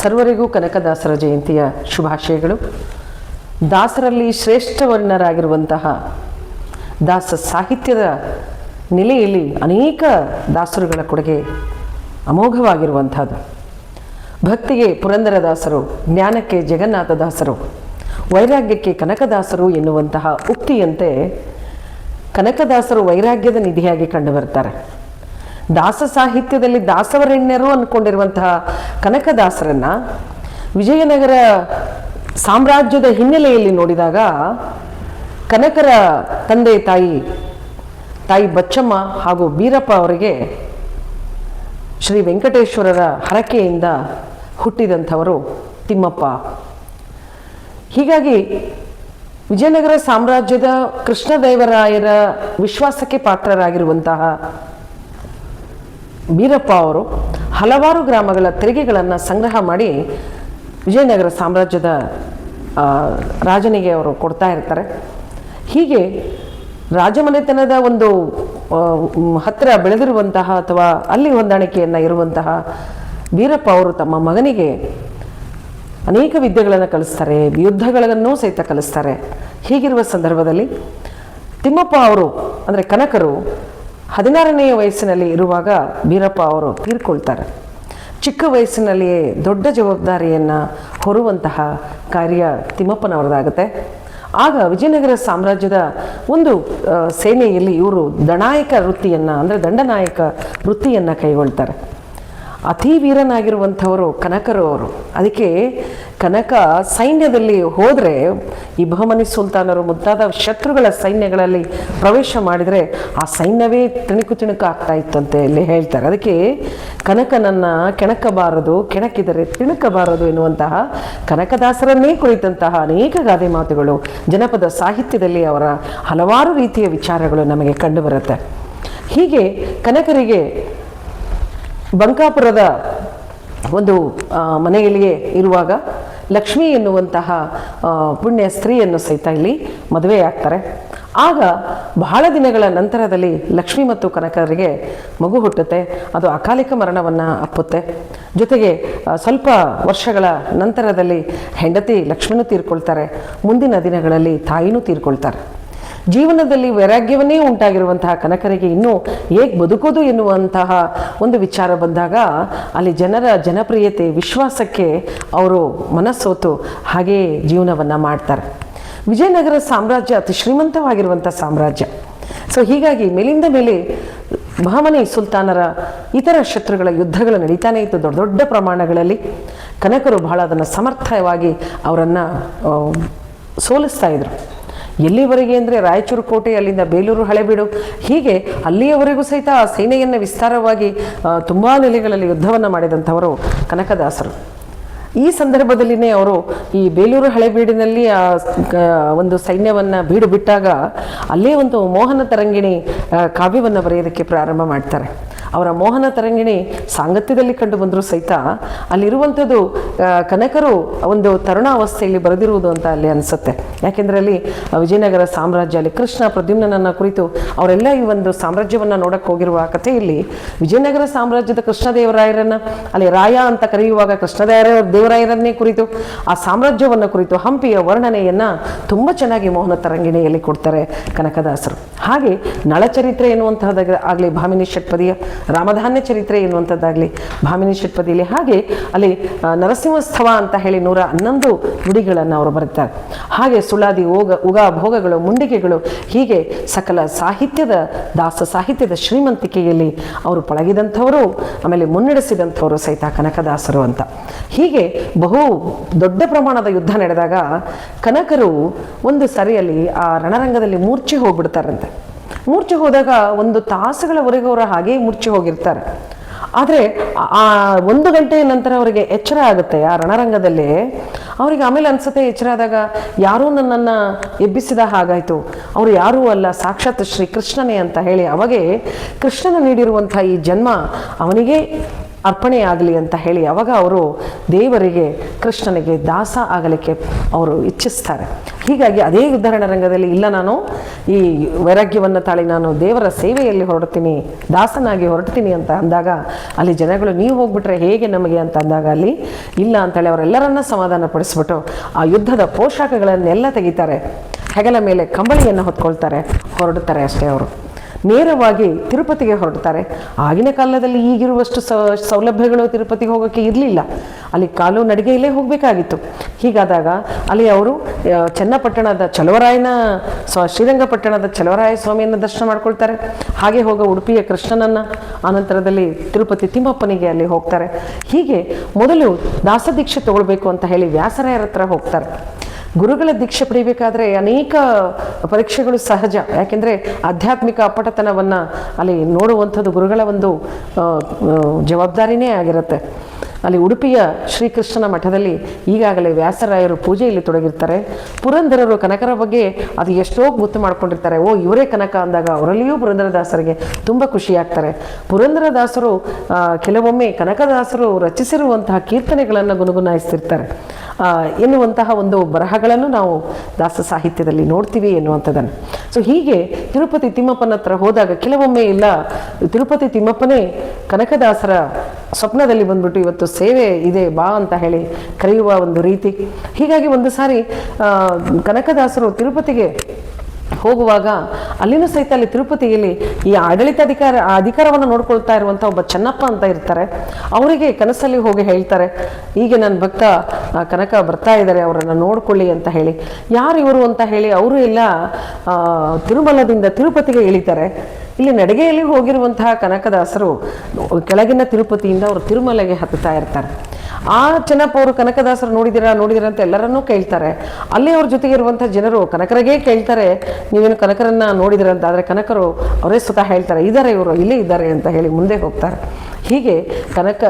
ಸರ್ವರಿಗೂ ಕನಕದಾಸರ ಜಯಂತಿಯ ಶುಭಾಶಯಗಳು. ದಾಸರಲ್ಲಿ ಶ್ರೇಷ್ಠವರ್ಣರಾಗಿರುವಂತಹ ದಾಸ ಸಾಹಿತ್ಯದ ನೆಲೆಯಲ್ಲಿ ಅನೇಕ ದಾಸರುಗಳ ಕೊಡುಗೆ ಅಮೋಘವಾಗಿರುವಂಥದ್ದು. ಭಕ್ತಿಗೆ ಪುರಂದರದಾಸರು ಜ್ಞಾನಕ್ಕೆ ಜಗನ್ನಾಥದಾಸರು ವೈರಾಗ್ಯಕ್ಕೆ ಕನಕದಾಸರು ಎನ್ನುವಂತಹ ಉಕ್ತಿಯಂತೆ ಕನಕದಾಸರು ವೈರಾಗ್ಯದ ನಿಧಿಯಾಗಿ ಕಂಡುಬರ್ತಾರೆ ದಾಸ ಸಾಹಿತ್ಯದಲ್ಲಿ ದಾಸವರೆಣ್ಯರು ಅಂದ್ಕೊಂಡಿರುವಂತಹ ಕನಕದಾಸರನ್ನ ವಿಜಯನಗರ ಸಾಮ್ರಾಜ್ಯದ ಹಿನ್ನೆಲೆಯಲ್ಲಿ ನೋಡಿದಾಗ ಕನಕರ ತಂದೆ ತಾಯಿ ತಾಯಿ ಬಚ್ಚಮ್ಮ ಹಾಗೂ ಬೀರಪ್ಪ ಅವರಿಗೆ ಶ್ರೀ ವೆಂಕಟೇಶ್ವರರ ಹರಕೆಯಿಂದ ಹುಟ್ಟಿದಂಥವರು ತಿಮ್ಮಪ್ಪ. ಹೀಗಾಗಿ ವಿಜಯನಗರ ಸಾಮ್ರಾಜ್ಯದ ಕೃಷ್ಣದೇವರಾಯರ ವಿಶ್ವಾಸಕ್ಕೆ ಪಾತ್ರರಾಗಿರುವಂತಹ ಬೀರಪ್ಪ ಅವರು ಹಲವಾರು ಗ್ರಾಮಗಳ ತೆರಿಗೆಗಳನ್ನು ಸಂಗ್ರಹ ಮಾಡಿ ವಿಜಯನಗರ ಸಾಮ್ರಾಜ್ಯದ ರಾಜನಿಗೆ ಅವರು ಕೊಡ್ತಾ ಇರ್ತಾರೆ. ಹೀಗೆ ರಾಜಮನೆತನದ ಒಂದು ಹತ್ತಿರ ಬೆಳೆದಿರುವಂತಹ ಅಥವಾ ಅಲ್ಲಿ ಹೊಂದಾಣಿಕೆಯನ್ನು ಇರುವಂತಹ ಬೀರಪ್ಪ ಅವರು ತಮ್ಮ ಮಗನಿಗೆ ಅನೇಕ ವಿದ್ಯೆಗಳನ್ನು ಕಲಿಸ್ತಾರೆ, ಯುದ್ಧಗಳನ್ನು ಸಹಿತ ಕಲಿಸ್ತಾರೆ. ಹೀಗಿರುವ ಸಂದರ್ಭದಲ್ಲಿ ತಿಮ್ಮಪ್ಪ ಅವರು, ಅಂದರೆ ಕನಕರು ಹದಿನಾರನೆಯ ವಯಸ್ಸಿನಲ್ಲಿ ಇರುವಾಗ ಬೀರಪ್ಪ ಅವರು ತೀರ್ಕೊಳ್ತಾರೆ. ಚಿಕ್ಕ ವಯಸ್ಸಿನಲ್ಲಿಯೇ ದೊಡ್ಡ ಜವಾಬ್ದಾರಿಯನ್ನು ಹೊರುವಂತಹ ಕಾರ್ಯ ತಿಮ್ಮಪ್ಪನವರದಾಗುತ್ತೆ. ಆಗ ವಿಜಯನಗರ ಸಾಮ್ರಾಜ್ಯದ ಒಂದು ಸೇನೆಯಲ್ಲಿ ಇವರು ದಣಾಯಕ ವೃತ್ತಿಯನ್ನು ಅಂದರೆ ದಂಡನಾಯಕ ವೃತ್ತಿಯನ್ನು ಕೈಗೊಳ್ತಾರೆ. ಅತಿ ವೀರನಾಗಿರುವಂಥವರು ಕನಕರು ಅವರು. ಅದಕ್ಕೆ ಕನಕ ಸೈನ್ಯದಲ್ಲಿ ಹೋದರೆ ಈ ಬಹುಮನಿ ಸುಲ್ತಾನರು ಮುಂತಾದ ಶತ್ರುಗಳ ಸೈನ್ಯಗಳಲ್ಲಿ ಪ್ರವೇಶ ಮಾಡಿದರೆ ಆ ಸೈನ್ಯವೇ ತಿಣುಕು ತಿಣುಕು ಆಗ್ತಾ ಇತ್ತಂತೆ ಇಲ್ಲಿ ಹೇಳ್ತಾರೆ. ಅದಕ್ಕೆ ಕನಕನನ್ನು ಕೆಣಕಬಾರದು, ಕೆಣಕಿದರೆ ತಿಣುಕಬಾರದು ಎನ್ನುವಂತಹ ಕನಕದಾಸರನ್ನೇ ಕುರಿತಂತಹ ಅನೇಕ ಗಾದೆ ಮಾತುಗಳು ಜನಪದ ಸಾಹಿತ್ಯದಲ್ಲಿ ಅವರ ಹಲವಾರು ರೀತಿಯ ವಿಚಾರಗಳು ನಮಗೆ ಕಂಡುಬರುತ್ತೆ. ಹೀಗೆ ಕನಕರಿಗೆ ಬಂಕಾಪುರದ ಒಂದು ಮನೆಯಲ್ಲಿಯೇ ಇರುವಾಗ ಲಕ್ಷ್ಮಿ ಎನ್ನುವಂತಹ ಪುಣ್ಯ ಸ್ತ್ರೀಯನ್ನು ಸಹಿತ ಇಲ್ಲಿ ಮದುವೆಯಾಗ್ತಾರೆ. ಆಗ ಬಹಳ ದಿನಗಳ ನಂತರದಲ್ಲಿ ಲಕ್ಷ್ಮಿ ಮತ್ತು ಕನಕರಿಗೆ ಮಗು ಹುಟ್ಟುತ್ತೆ, ಅದು ಅಕಾಲಿಕ ಮರಣವನ್ನು ಅಪ್ಪುತ್ತೆ. ಜೊತೆಗೆ ಸ್ವಲ್ಪ ವರ್ಷಗಳ ನಂತರದಲ್ಲಿ ಹೆಂಡತಿ ಲಕ್ಷ್ಮಿನೂ ತೀರ್ಕೊಳ್ತಾರೆ, ಮುಂದಿನ ದಿನಗಳಲ್ಲಿ ತಾಯಿನೂ ತೀರ್ಕೊಳ್ತಾರೆ. ಜೀವನದಲ್ಲಿ ವೈರಾಗ್ಯವನ್ನೇ ಉಂಟಾಗಿರುವಂತಹ ಕನಕರಿಗೆ ಇನ್ನೂ ಹೇಗೆ ಬದುಕೋದು ಎನ್ನುವಂತಹ ಒಂದು ವಿಚಾರ ಬಂದಾಗ ಅಲ್ಲಿ ಜನರ ಜನಪ್ರಿಯತೆ, ವಿಶ್ವಾಸಕ್ಕೆ ಅವರು ಮನಸ್ಸೋತು ಹಾಗೇ ಜೀವನವನ್ನು ಮಾಡ್ತಾರೆ. ವಿಜಯನಗರ ಸಾಮ್ರಾಜ್ಯ ಅತಿ ಶ್ರೀಮಂತವಾಗಿರುವಂಥ ಸಾಮ್ರಾಜ್ಯ. ಸೊ ಹೀಗಾಗಿ ಮೇಲಿಂದ ಮೇಲೆ ಬಹಮನಿ ಸುಲ್ತಾನರ ಇತರ ಶತ್ರುಗಳ ಯುದ್ಧಗಳು ನಡೀತಾನೇ ಇತ್ತು ದೊಡ್ಡ ದೊಡ್ಡ ಪ್ರಮಾಣಗಳಲ್ಲಿ. ಕನಕರು ಬಹಳ ಅದನ್ನು ಸಮರ್ಥವಾಗಿ ಅವರನ್ನು ಸೋಲಿಸ್ತಾ ಇದ್ರು. ಎಲ್ಲಿವರೆಗೆ ಅಂದರೆ ರಾಯಚೂರು ಕೋಟೆ, ಅಲ್ಲಿಂದ ಬೇಲೂರು ಹಳೆಬೀಡು ಹೀಗೆ ಅಲ್ಲಿಯವರೆಗೂ ಸಹಿತ ಆ ಸೇನೆಯನ್ನು ವಿಸ್ತಾರವಾಗಿ ತುಂಬ ನೆಲೆಗಳಲ್ಲಿ ಯುದ್ಧವನ್ನು ಮಾಡಿದಂಥವರು ಕನಕದಾಸರು. ಈ ಸಂದರ್ಭದಲ್ಲಿನೇ ಅವರು ಈ ಬೇಲೂರು ಹಳೆಬೀಡಿನಲ್ಲಿ ಆ ಒಂದು ಸೈನ್ಯವನ್ನು ಬೀಡು ಬಿಟ್ಟಾಗ ಅಲ್ಲೇ ಒಂದು ಮೋಹನ ತರಂಗಿಣಿ ಕಾವ್ಯವನ್ನು ಬರೆಯೋದಕ್ಕೆ ಪ್ರಾರಂಭ ಮಾಡ್ತಾರೆ. ಅವರ ಮೋಹನ ತರಂಗಿಣಿ ಸಾಂಗತ್ಯದಲ್ಲಿ ಕಂಡು ಬಂದರೂ ಸಹಿತ ಅಲ್ಲಿರುವಂಥದ್ದು ಕನಕರು ಒಂದು ತರುಣಾವಸ್ಥೆಯಲ್ಲಿ ಬರೆದಿರುವುದು ಅಂತ ಅಲ್ಲಿ ಅನಿಸುತ್ತೆ. ಯಾಕೆಂದರೆ ಅಲ್ಲಿ ವಿಜಯನಗರ ಸಾಮ್ರಾಜ್ಯ, ಅಲ್ಲಿ ಕೃಷ್ಣ ಪ್ರದ್ಯುಮ್ನನ್ನ ಕುರಿತು ಅವರೆಲ್ಲ ಈ ಒಂದು ಸಾಮ್ರಾಜ್ಯವನ್ನು ನೋಡಕ್ಕೆ ಹೋಗಿರುವ ಕಥೆಯಲ್ಲಿ ವಿಜಯನಗರ ಸಾಮ್ರಾಜ್ಯದ ಕೃಷ್ಣದೇವರಾಯರನ್ನು, ಅಲ್ಲಿ ರಾಯ ಅಂತ ಕರೆಯುವಾಗ ಕೃಷ್ಣದೇವರ, ದೇವರಾಯರನ್ನೇ ಕುರಿತು, ಆ ಸಾಮ್ರಾಜ್ಯವನ್ನು ಕುರಿತು ಹಂಪಿಯ ವರ್ಣನೆಯನ್ನು ತುಂಬ ಚೆನ್ನಾಗಿ ಮೋಹನ ತರಂಗಿಣಿಯಲ್ಲಿ ಕೊಡ್ತಾರೆ ಕನಕದಾಸರು. ಹಾಗೆ ನಳಚರಿತ್ರೆ ಎನ್ನುವಂತಹದಾಗ ಆಗಲಿ ಭಾಮಿನಿ ಷಟ್ಪದಿಯ ರಾಮಧಾನ್ಯ ಚರಿತ್ರೆ ಎನ್ನುವಂಥದ್ದಾಗಲಿ, ಭಾಮಿನಿ ಷಟ್ಪದಿಯಲ್ಲಿ ಹಾಗೆ ಅಲ್ಲಿ ನರಸಿಂಹಸ್ಥವ ಅಂತ ಹೇಳಿ ನೂರ ಹನ್ನೊಂದು ನುಡಿಗಳನ್ನು ಅವರು ಬರೀತಾರೆ ಹಾಗೆ ಸುಳಾದಿ ಓಗ ಉಗ ಭೋಗಗಳು, ಮುಂಡಿಗೆಗಳು, ಹೀಗೆ ಸಕಲ ಸಾಹಿತ್ಯದ, ದಾಸ ಸಾಹಿತ್ಯದ ಶ್ರೀಮಂತಿಕೆಯಲ್ಲಿ ಅವರು ಪಳಗಿದಂಥವರು, ಆಮೇಲೆ ಮುನ್ನಡೆಸಿದಂಥವರು ಸಹಿತ ಕನಕದಾಸರು ಅಂತ. ಹೀಗೆ ಬಹು ದೊಡ್ಡ ಪ್ರಮಾಣದ ಯುದ್ಧ ನಡೆದಾಗ ಕನಕರು ಒಂದು ಸರಿಯಲ್ಲಿ ಆ ರಣರಂಗದಲ್ಲಿ ಮೂರ್ಛೆ ಹೋಗ್ಬಿಡ್ತಾರಂತೆ. ಮೂರ್ಛೆ ಹೋದಾಗ ಒಂದು ತಾಸುಗಳವರೆಗೂ ಅವರು ಹಾಗೆ ಮೂರ್ಛೆ ಹೋಗಿರ್ತಾರೆ. ಆದರೆ ಆ ಒಂದು ಗಂಟೆಯ ನಂತರ ಅವರಿಗೆ ಎಚ್ಚರ ಆಗುತ್ತೆ, ಆ ರಣರಂಗದಲ್ಲಿ. ಅವರಿಗೆ ಆಮೇಲೆ ಅನ್ಸುತ್ತೆ, ಎಚ್ಚರ ಆದಾಗ ಯಾರೂ ನನ್ನನ್ನು ಎಬ್ಬಿಸಿದ ಹಾಗಾಯಿತು. ಅವರು ಯಾರೂ ಅಲ್ಲ, ಸಾಕ್ಷಾತ್ ಶ್ರೀ ಕೃಷ್ಣನೇ ಅಂತ ಹೇಳಿ. ಅವಾಗೆ ಕೃಷ್ಣನ ನೀಡಿರುವಂಥ ಈ ಜನ್ಮ ಅವನಿಗೆ ಅರ್ಪಣೆ ಆಗಲಿ ಅಂತ ಹೇಳಿ ಅವಾಗ ಅವರು ದೇವರಿಗೆ, ಕೃಷ್ಣನಿಗೆ ದಾಸ ಆಗಲಿಕ್ಕೆ ಅವರು ಇಚ್ಛಿಸ್ತಾರೆ. ಹೀಗಾಗಿ ಅದೇ ಉದಾಹರಣ ರಂಗದಲ್ಲಿ, ಇಲ್ಲ ನಾನು ಈ ವೈರಾಗ್ಯವನ್ನು ತಾಳಿ ನಾನು ದೇವರ ಸೇವೆಯಲ್ಲಿ ಹೊರಡ್ತೀನಿ, ದಾಸನಾಗಿ ಹೊರಡ್ತೀನಿ ಅಂತ ಅಂದಾಗ, ಅಲ್ಲಿ ಜನಗಳು, ನೀವು ಹೋಗ್ಬಿಟ್ರೆ ಹೇಗೆ ನಮಗೆ? ಅಂತ ಅಂದಾಗ ಅಲ್ಲಿ, ಇಲ್ಲ ಅಂತೇಳಿ ಅವರೆಲ್ಲರನ್ನ ಸಮಾಧಾನ ಪಡಿಸ್ಬಿಟ್ಟು ಆ ಯುದ್ಧದ ಪೋಷಾಕಗಳನ್ನೆಲ್ಲ ತೆಗಿತಾರೆ. ಹೆಗಲ ಮೇಲೆ ಕಂಬಳಿಯನ್ನು ಹೊತ್ಕೊಳ್ತಾರೆ, ಹೊರಡುತ್ತಾರೆ ಅಷ್ಟೇ ಅವರು. ನೇರವಾಗಿ ತಿರುಪತಿಗೆ ಹೊರಡ್ತಾರೆ. ಆಗಿನ ಕಾಲದಲ್ಲಿ ಈಗಿರುವಷ್ಟು ಸೌಲಭ್ಯಗಳು ತಿರುಪತಿಗೆ ಹೋಗೋಕ್ಕೆ ಇರಲಿಲ್ಲ. ಅಲ್ಲಿ ಕಾಲು ನಡಿಗೆಯಲ್ಲೇ ಹೋಗಬೇಕಾಗಿತ್ತು. ಹೀಗಾದಾಗ ಅಲ್ಲಿ ಅವರು ಚನ್ನಪಟ್ಟಣದ ಚಲವರಾಯನ ಸ್ವ, ಶ್ರೀರಂಗಪಟ್ಟಣದ ಚಲವರಾಯ ಸ್ವಾಮಿಯನ್ನು ದರ್ಶನ ಮಾಡ್ಕೊಳ್ತಾರೆ. ಹಾಗೆ ಹೋಗೋ ಉಡುಪಿಯ ಕೃಷ್ಣನನ್ನು ಆನಂತರದಲ್ಲಿ ತಿರುಪತಿ ತಿಮ್ಮಪ್ಪನಿಗೆ ಅಲ್ಲಿ ಹೋಗ್ತಾರೆ. ಹೀಗೆ ಮೊದಲು ದಾಸದೀಕ್ಷೆ ತಗೊಳ್ಬೇಕು ಅಂತ ಹೇಳಿ ವ್ಯಾಸರಾಯರ ಹತ್ರ ಹೋಗ್ತಾರೆ. ಗುರುಗಳ ದೀಕ್ಷೆ ಪಡಿಬೇಕಾದ್ರೆ ಅನೇಕ ಪರೀಕ್ಷೆಗಳು ಸಹಜ. ಯಾಕೆಂದರೆ ಆಧ್ಯಾತ್ಮಿಕ ಅಪಟತನವನ್ನು ಅಲ್ಲಿ ನೋಡುವಂಥದ್ದು ಗುರುಗಳ ಒಂದು ಜವಾಬ್ದಾರಿನೇ ಆಗಿರುತ್ತೆ. ಅಲ್ಲಿ ಉಡುಪಿಯ ಶ್ರೀಕೃಷ್ಣನ ಮಠದಲ್ಲಿ ಈಗಾಗಲೇ ವ್ಯಾಸರಾಯರು ಪೂಜೆಯಲ್ಲಿ ತೊಡಗಿರ್ತಾರೆ. ಪುರಂದರರು ಕನಕರ ಬಗ್ಗೆ ಅದು ಎಷ್ಟೋ ಗೊತ್ತು ಮಾಡ್ಕೊಂಡಿರ್ತಾರೆ. ಓ ಇವರೇ ಕನಕ ಅಂದಾಗ ಅವರಲ್ಲಿಯೂ ಪುರಂದರದಾಸರಿಗೆ ತುಂಬ ಖುಷಿಯಾಗ್ತಾರೆ. ಪುರಂದರದಾಸರು ಕೆಲವೊಮ್ಮೆ ಕನಕದಾಸರು ರಚಿಸಿರುವಂತಹ ಕೀರ್ತನೆಗಳನ್ನು ಗುನುಗುನಾಯಿಸ್ತಿರ್ತಾರೆ. ಆ, ಎನ್ನುವಂತಹ ಒಂದು ಬರಹಗಳನ್ನು ನಾವು ದಾಸ ಸಾಹಿತ್ಯದಲ್ಲಿ ನೋಡ್ತೀವಿ ಎನ್ನುವಂಥದ್ದನ್ನು. ಸೊ ಹೀಗೆ ತಿರುಪತಿ ತಿಮ್ಮಪ್ಪನ ಹತ್ರ ಹೋದಾಗ ಕೆಲವೊಮ್ಮೆ ಇಲ್ಲ ತಿರುಪತಿ ತಿಮ್ಮಪ್ಪನೇ ಕನಕದಾಸರ ಸ್ವಪ್ನದಲ್ಲಿ ಬಂದ್ಬಿಟ್ಟು ಇವತ್ತು ಸೇವೆ ಇದೆ, ಬಾ ಅಂತ ಹೇಳಿ ಕರೆಯುವ ಒಂದು ರೀತಿ. ಹೀಗಾಗಿ ಒಂದು ಸಾರಿ ಕನಕದಾಸರು ತಿರುಪತಿಗೆ ಹೋಗುವಾಗ ಅಲ್ಲಿನೂ ಸಹಿತ ಅಲ್ಲಿ ತಿರುಪತಿಯಲ್ಲಿ ಈ ಆಡಳಿತಾಧಿಕಾರ ಅಧಿಕಾರವನ್ನು ನೋಡ್ಕೊಳ್ತಾ ಇರುವಂಥ ಒಬ್ಬ ಚೆನ್ನಪ್ಪ ಅಂತ ಇರ್ತಾರೆ. ಅವರಿಗೆ ಕನಸಲ್ಲಿ ಹೋಗಿ ಹೇಳ್ತಾರೆ, ಹೀಗೆ ನನ್ನ ಭಕ್ತ ಕನಕ ಬರ್ತಾ ಇದ್ದಾರೆ, ಅವರನ್ನು ನೋಡ್ಕೊಳ್ಳಿ ಅಂತ ಹೇಳಿ. ಯಾರು ಇವರು ಅಂತ ಹೇಳಿ ಅವರು ಎಲ್ಲ ತಿರುಮಲದಿಂದ ತಿರುಪತಿಗೆ ಇಳಿತಾರೆ. ಇಲ್ಲಿ ನಡಿಗೆಯಲ್ಲಿ ಹೋಗಿರುವಂತಹ ಕನಕದಾಸರು, ಕೆಳಗಿನ ತಿರುಪತಿಯಿಂದ ಅವರು ತಿರುಮಲೆಗೆ ಹತ್ತುತ್ತಾ ಇರ್ತಾರೆ. ಆ ಚೆನ್ನಪ್ಪ ಅವರು ಕನಕದಾಸರು ನೋಡಿದಿರಾ ನೋಡಿದಿರಾ ಅಂತ ಎಲ್ಲರನ್ನೂ ಕೇಳ್ತಾರೆ. ಅಲ್ಲಿ ಅವ್ರ ಜೊತೆಗೆ ಇರುವಂಥ ಜನರು ಕನಕರಿಗೆ ಕೇಳ್ತಾರೆ, ನೀವೇನು ಕನಕರನ್ನ ನೋಡಿದಿರ ಅಂತ, ಆದರೆ ಕನಕರು ಅವರೇ ಸ್ವತಃ ಹೇಳ್ತಾರೆ ಇದ್ದಾರೆ ಇವರು, ಇಲ್ಲೇ ಇದ್ದಾರೆ ಅಂತ ಹೇಳಿ ಮುಂದೆ ಹೋಗ್ತಾರೆ. ಹೀಗೆ ಕನಕ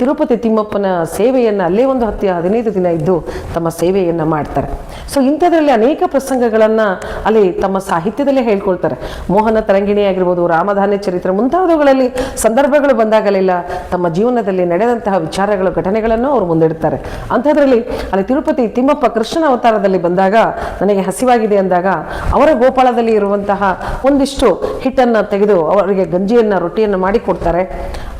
ತಿರುಪತಿ ತಿಮ್ಮಪ್ಪನ ಸೇವೆಯನ್ನು ಅಲ್ಲೇ ಒಂದು ಹತ್ತು, ಹದಿನೈದು ದಿನ ಇದ್ದು ತಮ್ಮ ಸೇವೆಯನ್ನು ಮಾಡ್ತಾರೆ. ಸೊ ಇಂಥದ್ರಲ್ಲಿ ಅನೇಕ ಪ್ರಸಂಗಗಳನ್ನು ಅಲ್ಲಿ ತಮ್ಮ ಸಾಹಿತ್ಯದಲ್ಲೇ ಹೇಳ್ಕೊಳ್ತಾರೆ. ಮೋಹನ ತರಂಗಿಣಿ ಆಗಿರ್ಬೋದು ರಾಮಧಾನ್ಯ ಚರಿತ್ರೆ ಮುಂತಾದವುಗಳಲ್ಲಿ ಸಂದರ್ಭಗಳು ಬಂದಾಗಲಿಲ್ಲ ತಮ್ಮ ಜೀವನದಲ್ಲಿ ನಡೆದಂತಹ ವಿಚಾರಗಳು, ಘಟನೆಗಳನ್ನು ಅವರು ಮುಂದಿಡ್ತಾರೆ. ಅಂಥದ್ರಲ್ಲಿ ಅಲ್ಲಿ ತಿರುಪತಿ ತಿಮ್ಮಪ್ಪ ಕೃಷ್ಣನ ಅವತಾರದಲ್ಲಿ ಬಂದಾಗ ನನಗೆ ಹಸಿವಾಗಿದೆ ಅಂದಾಗ ಅವರ ಗೋಪಾಳದಲ್ಲಿ ಇರುವಂತಹ ಒಂದಿಷ್ಟು ಹಿಟ್ಟನ್ನು ತೆಗೆದು ಅವರಿಗೆ ಗಂಜಿಯನ್ನು, ರೊಟ್ಟಿಯನ್ನು ಮಾಡಿ ಕೊಡ್ತಾರೆ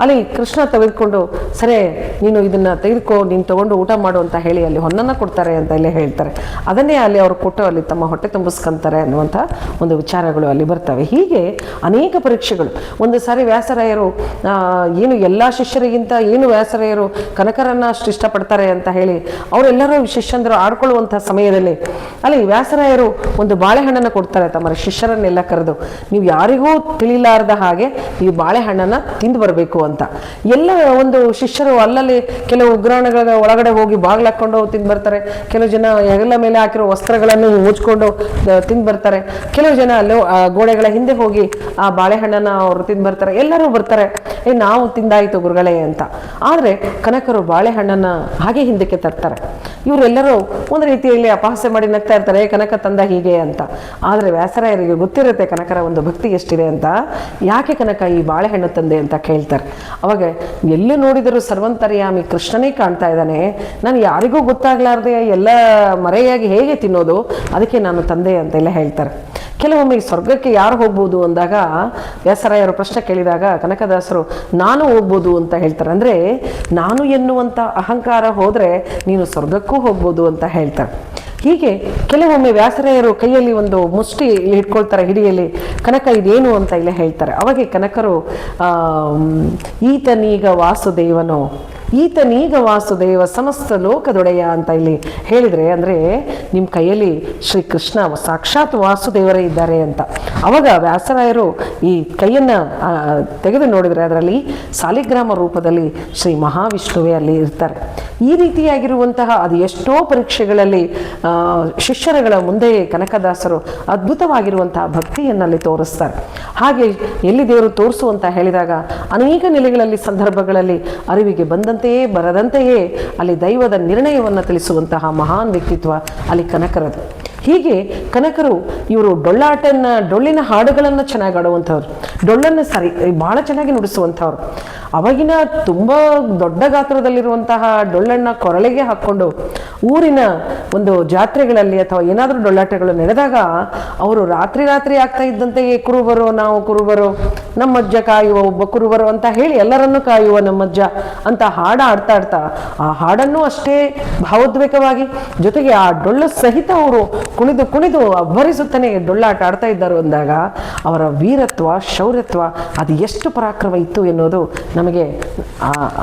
ಅಲ್ಲಿ ಕೃಷ್ಣ ತೆಗೆದುಕೊಂಡು, ಸರಿ, ನೀನು ಇದನ್ನು ತೆಗೆದುಕೋ, ನೀನು ತಗೊಂಡು ಊಟ ಮಾಡು ಅಂತ ಹೇಳಿ ಅಲ್ಲಿ ಹೊನ್ನನ್ನು ಕೊಡ್ತಾರೆ ಅಂತ ಇಲ್ಲಿ ಹೇಳ್ತಾರೆ. ಅದನ್ನೇ ಅಲ್ಲಿ ಅವರು ಕೊಟ್ಟು ಅಲ್ಲಿ ತಮ್ಮ ಹೊಟ್ಟೆ ತುಂಬಿಸ್ಕೊಂತಾರೆ ಅನ್ನುವಂಥ ಒಂದು ವಿಚಾರಗಳು ಅಲ್ಲಿ ಬರ್ತವೆ. ಹೀಗೆ ಅನೇಕ ಪರೀಕ್ಷೆಗಳು. ಒಂದು ಸಾರಿ ವ್ಯಾಸರಾಯರು ಏನು ಎಲ್ಲ ಶಿಷ್ಯರಿಗಿಂತ ಏನು ವ್ಯಾಸರಾಯರು ಕನಕರನ್ನ ಅಷ್ಟು ಇಷ್ಟಪಡ್ತಾರೆ ಅಂತ ಹೇಳಿ ಅವರೆಲ್ಲರೂ ಶಿಷ್ಯಂದರು ಆಡ್ಕೊಳ್ಳುವಂಥ ಸಮಯದಲ್ಲಿ ಅಲ್ಲಿ ವ್ಯಾಸರಾಯರು ಒಂದು ಬಾಳೆಹಣ್ಣನ್ನು ಕೊಡ್ತಾರೆ ತಮ್ಮ ಶಿಷ್ಯರನ್ನೆಲ್ಲ ಕರೆದು. ನೀವು ಯಾರಿಗೂ ತಿಳಿಲಾರದ ಹಾಗೆ ಈ ಬಾಳೆಹಣ್ಣನ್ನು ತಿಂದು ಬರಬೇಕು ಅಂತ. ಎಲ್ಲ ಒಂದು ಶಿಷ್ಯರು ಅಲ್ಲಲ್ಲಿ ಕೆಲವು ಉಗ್ರಾಣಗಳ ಒಳಗಡೆ ಹೋಗಿ ಬಾಗಿಲು ಹಾಕೊಂಡು ತಿಂದು ಬರ್ತಾರೆ. ಕೆಲವು ಜನ ಹೆಗಲ ಮೇಲೆ ಹಾಕಿರೋ ವಸ್ತ್ರಗಳನ್ನು ಮುಚ್ಕೊಂಡು ತಿಂದು ಬರ್ತಾರೆ. ಕೆಲವು ಜನ ಅಲ್ಲೇ ಗೋಡೆಗಳ ಹಿಂದೆ ಹೋಗಿ ಆ ಬಾಳೆಹಣ್ಣನ್ನು ಅವರು ತಿಂದು ಬರ್ತಾರೆ. ಎಲ್ಲರೂ ಬರ್ತಾರೆ. ಏ ನಾವು ತಿಂದಾಯಿತು ಗುರುಗಳೇ ಅಂತ. ಆದರೆ ಕನಕರು ಬಾಳೆಹಣ್ಣನ್ನು ಹಾಗೆ ಹಿಂದಕ್ಕೆ ತರ್ತಾರೆ. ಇವರೆಲ್ಲರೂ ಒಂದು ರೀತಿಯಲ್ಲಿ ಅಪಹಾಸ್ಯ ಮಾಡಿ ನಗ್ತಾ ಇರ್ತಾರೆ "ಏ, ಕನಕ ತಂದ ಹೀಗೆ ಅಂತ. ಆದರೆ ವ್ಯಾಸರಾಯರಿಗೆ ಗೊತ್ತಿರುತ್ತೆ ಕನಕರ ಒಂದು ಭಕ್ತಿ ಎಷ್ಟಿದೆ ಅಂತ. ಯಾಕೆ ಕನಕ ಈ ಬಾಳೆಹಣ್ಣು ತಂದೆ ಅಂತ ಕೇಳ್ತಾರೆ. ಅವಾಗ ಎಲ್ಲಿ ನೋಡಿದರೂ ಸರ್ವಂತರ್ಯಾಮಿ ಕೃಷ್ಣನೇ ಕಾಣ್ತಾ ಇದ್ದಾನೆ. ನಾನು ಯಾರಿಗೂ ಗೊತ್ತಾಗ್ಲಾರ್ದೆ ಎಲ್ಲ ಮರೆಯಾಗಿ ಹೇಗೆ ತಿನ್ನೋದು? ಅದಕ್ಕೆ ನಾನು ತಂದೆ ಅಂತೆಲ್ಲ ಹೇಳ್ತಾರೆ. ಕೆಲವೊಮ್ಮೆ ಸ್ವರ್ಗಕ್ಕೆ ಯಾರು ಹೋಗ್ಬೋದು ಅಂದಾಗ ವ್ಯಾಸರಾಯರು ಪ್ರಶ್ನೆ ಕೇಳಿದಾಗ, ಕನಕದಾಸರು, ನಾನು ಹೋಗ್ಬೋದು ಅಂತ ಹೇಳ್ತಾರೆ. ಅಂದರೆ, ನಾನು ಎನ್ನುವಂಥ ಅಹಂಕಾರ ಹೋದರೆ ನೀನು ಸ್ವರ್ಗಕ್ಕೂ ಹೋಗ್ಬೋದು ಅಂತ ಹೇಳ್ತಾರೆ. ಹೀಗೆ ಕೆಲವೊಮ್ಮೆ ವ್ಯಾಸರಾಯರು ಕೈಯಲ್ಲಿ ಒಂದು ಮುಷ್ಟಿ ಇಟ್ಕೊಳ್ತಾರೆ ಹಿಡಿಯಲ್ಲಿ ಕನಕ ಇದೇನು ಅಂತ ಇಲ್ಲಿ ಹೇಳ್ತಾರೆ. ಅವಾಗೆ ಕನಕರು ಈತನೀಗ ವಾಸುದೇವನು ಈತನೀಗ ವಾಸುದೇವ ಸಮಸ್ತ ಲೋಕದೊಡೆಯ ಅಂತ ಇಲ್ಲಿ ಹೇಳಿದರೆ ಅಂದರೆ ನಿಮ್ಮ ಕೈಯಲ್ಲಿ ಶ್ರೀ ಕೃಷ್ಣ ಸಾಕ್ಷಾತ್ ವಾಸುದೇವರೇ ಇದ್ದಾರೆ ಅಂತ. ಅವಾಗ ವ್ಯಾಸರಾಯರು ಈ ಕೈಯನ್ನು ತೆಗೆದು ನೋಡಿದರೆ ಅದರಲ್ಲಿ ಸಾಲಿಗ್ರಾಮ ರೂಪದಲ್ಲಿ ಶ್ರೀ ಮಹಾವಿಷ್ಣುವೇ ಅಲ್ಲಿ ಇರ್ತಾರೆ. ಈ ರೀತಿಯಾಗಿರುವಂತಹ ಅದು ಎಷ್ಟೋ ಪರೀಕ್ಷೆಗಳಲ್ಲಿ ಶಿಷ್ಯರಗಳ ಶಿಷ್ಯರುಗಳ ಮುಂದೆ ಕನಕದಾಸರು ಅದ್ಭುತವಾಗಿರುವಂತಹ ಭಕ್ತಿಯನ್ನಲ್ಲಿ ತೋರಿಸ್ತಾರೆ. ಹಾಗೆ ಎಲ್ಲಿ ದೇವರು ತೋರಿಸು ಅಂತ ಹೇಳಿದಾಗ ಅನೇಕ ನೆಲೆಗಳಲ್ಲಿ, ಸಂದರ್ಭಗಳಲ್ಲಿ ಅರಿವಿಗೆ ಬಂದಂತೆಯೇ ಬರದಂತೆಯೇ ಅಲ್ಲಿ ದೈವದ ನಿರ್ಣಯವನ್ನು ತಿಳಿಸುವಂತಹ ಮಹಾನ್ ವ್ಯಕ್ತಿತ್ವ ಅಲ್ಲಿ ಕನಕರದು. ಹೀಗೆ ಕನಕರು ಇವರು ಡೊಳ್ಳಾಟನ ಡೊಳ್ಳಿನ ಹಾಡುಗಳನ್ನು ಚೆನ್ನಾಗಿ ಆಡುವಂಥವ್ರು ಡೊಳ್ಳನ್ನು ಸರಿ, ಭಾಳ ಚೆನ್ನಾಗಿ ನುಡಿಸುವಂಥವ್ರು. ಅವಾಗಿನ ತುಂಬ ದೊಡ್ಡ ಗಾತ್ರದಲ್ಲಿರುವಂತಹ ಡೊಳ್ಳನ್ನ ಕೊರಳಿಗೆ ಹಾಕ್ಕೊಂಡು ಊರಿನ ಒಂದು ಜಾತ್ರೆಗಳಲ್ಲಿ ಅಥವಾ ಏನಾದರೂ ಡೊಳ್ಳಾಟಗಳು ನಡೆದಾಗ ಅವರು ರಾತ್ರಿ ರಾತ್ರಿ ಆಗ್ತಾ ಇದ್ದಂತೆಯೇ ಕುರುಬರು, ನಾವು ಕುರುಬರು, ನಮ್ಮಜ್ಜ ಕಾಯುವ, ಒಬ್ಬ ಕುರುಬರು ಅಂತ ಹೇಳಿ ಎಲ್ಲರನ್ನೂ ಕಾಯುವ ನಮ್ಮಜ್ಜ ಅಂತ ಹಾಡು ಆಡ್ತಾ ಆಡ್ತಾ ಆ ಹಾಡನ್ನು ಅಷ್ಟೇ ಭಾವೋದ್ವೇಗವಾಗಿ ಜೊತೆಗೆ ಆ ಡೊಳ್ಳು ಸಹಿತ ಅವರು ಕುಣಿದು ಕುಣಿದು ಅಬ್ಬರಿಸುತ್ತಾನೆ ಡೊಳ್ಳಾಟ ಆಡ್ತಾ ಇದ್ದರು ಅಂದಾಗ ಅವರ ವೀರತ್ವ, ಶೌರ್ಯತ್ವ ಅದು ಎಷ್ಟು ಪರಾಕ್ರಮ ಇತ್ತು ಎನ್ನುವುದು ನಮಗೆ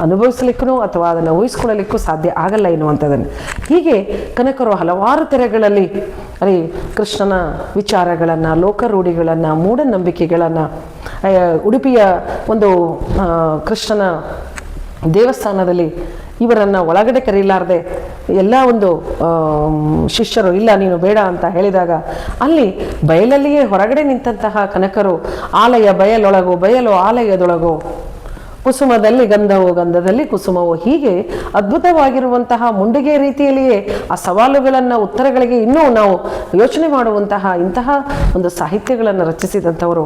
ಅನುಭವಿಸಲಿಕ್ಕೂ ಅಥವಾ ಅದನ್ನು ಊಹಿಸ್ಕೊಳ್ಳಲಿಕ್ಕೂ ಸಾಧ್ಯ ಆಗಲ್ಲ ಎನ್ನುವಂಥದ್ದನ್ನು. ಹೀಗೆ ಕನಕರು ಹಲವಾರು ತೆರೆಗಳಲ್ಲಿ ಅಲ್ಲಿ ಕೃಷ್ಣನ ವಿಚಾರಗಳನ್ನು, ಲೋಕರೂಢಿಗಳನ್ನು, ಮೂಢನಂಬಿಕೆಗಳನ್ನು ಉಡುಪಿಯ ಒಂದು ಕೃಷ್ಣನ ದೇವಸ್ಥಾನದಲ್ಲಿ ಇವರನ್ನು ಒಳಗಡೆ ಕರೀಲಾರದೆ ಎಲ್ಲ ಒಂದು ಶಿಷ್ಯರು, ಇಲ್ಲ ನೀನು ಬೇಡ ಅಂತ ಹೇಳಿದಾಗ ಅಲ್ಲಿ ಬಯಲಲ್ಲಿಯೇ ಹೊರಗಡೆ ನಿಂತಹ ಕನಕರು, ಆಲಯ ಬಯಲೊಳಗೋ, ಬಯಲು ಆಲಯದೊಳಗೋ ಕುಸುಮದಲ್ಲಿ ಗಂಧವು, ಗಂಧದಲ್ಲಿ ಕುಸುಮವು. ಹೀಗೆ ಅದ್ಭುತವಾಗಿರುವಂತಹ ಮುಂಡಿಗೆ ರೀತಿಯಲ್ಲಿಯೇ ಆ ಸವಾಲುಗಳನ್ನು, ಉತ್ತರಗಳಿಗೆ ಇನ್ನೂ ನಾವು ಯೋಚನೆ ಮಾಡುವಂತಹ ಇಂತಹ ಒಂದು ಸಾಹಿತ್ಯಗಳನ್ನು ರಚಿಸಿದಂಥವರು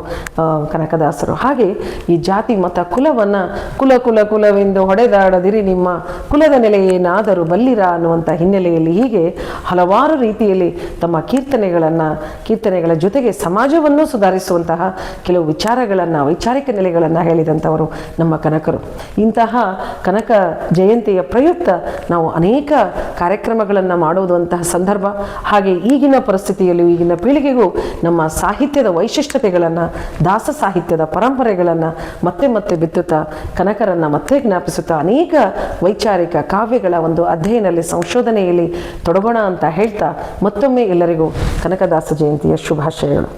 ಕನಕದಾಸರು. ಹಾಗೆ ಈ ಜಾತಿ, ಮತ, ಕುಲವನ್ನು ಕುಲ ಕುಲ, ಕುಲವೆಂದು ಹೊಡೆದಾಡದಿರಿ ನಿಮ್ಮ ಕುಲದ ನೆಲೆಯೇನಾದರೂ ಬಲ್ಲಿರ ಅನ್ನುವಂಥ ಹಿನ್ನೆಲೆಯಲ್ಲಿ ಹೀಗೆ ಹಲವಾರು ರೀತಿಯಲ್ಲಿ ತಮ್ಮ ಕೀರ್ತನೆಗಳನ್ನು, ಕೀರ್ತನೆಗಳ ಜೊತೆಗೆ ಸಮಾಜವನ್ನು ಸುಧಾರಿಸುವಂತಹ ಕೆಲವು ವಿಚಾರಗಳನ್ನು, ವೈಚಾರಿಕ ನೆಲೆಗಳನ್ನು ಹೇಳಿದಂಥವರು ನಮ್ಮ ಕನಕರು. ಇಂತಹ ಕನಕ ಜಯಂತಿಯ ಪ್ರಯುಕ್ತ ನಾವು ಅನೇಕ ಕಾರ್ಯಕ್ರಮಗಳನ್ನು ಮಾಡುವುದಂತಹ ಸಂದರ್ಭ. ಹಾಗೆ ಈಗಿನ ಪರಿಸ್ಥಿತಿಯಲ್ಲಿ ಈಗಿನ ಪೀಳಿಗೆಗೂ ನಮ್ಮ ಸಾಹಿತ್ಯದ ವೈಶಿಷ್ಟ್ಯತೆಗಳನ್ನು, ದಾಸ ಸಾಹಿತ್ಯದ ಪರಂಪರೆಗಳನ್ನು ಮತ್ತೆ ಮತ್ತೆ ಬಿತ್ತುತ್ತಾ, ಕನಕರನ್ನು ಮತ್ತೆ ಜ್ಞಾಪಿಸುತ್ತಾ ಅನೇಕ ವೈಚಾರಿಕ ಕಾವ್ಯಗಳ ಒಂದು ಅಧ್ಯಯನದಲ್ಲಿ, ಸಂಶೋಧನೆಯಲ್ಲಿ ತೊಡಗೋಣ ಅಂತ ಹೇಳ್ತಾ ಮತ್ತೊಮ್ಮೆ ಎಲ್ಲರಿಗೂ ಕನಕದಾಸ ಜಯಂತಿಯ ಶುಭಾಶಯಗಳು.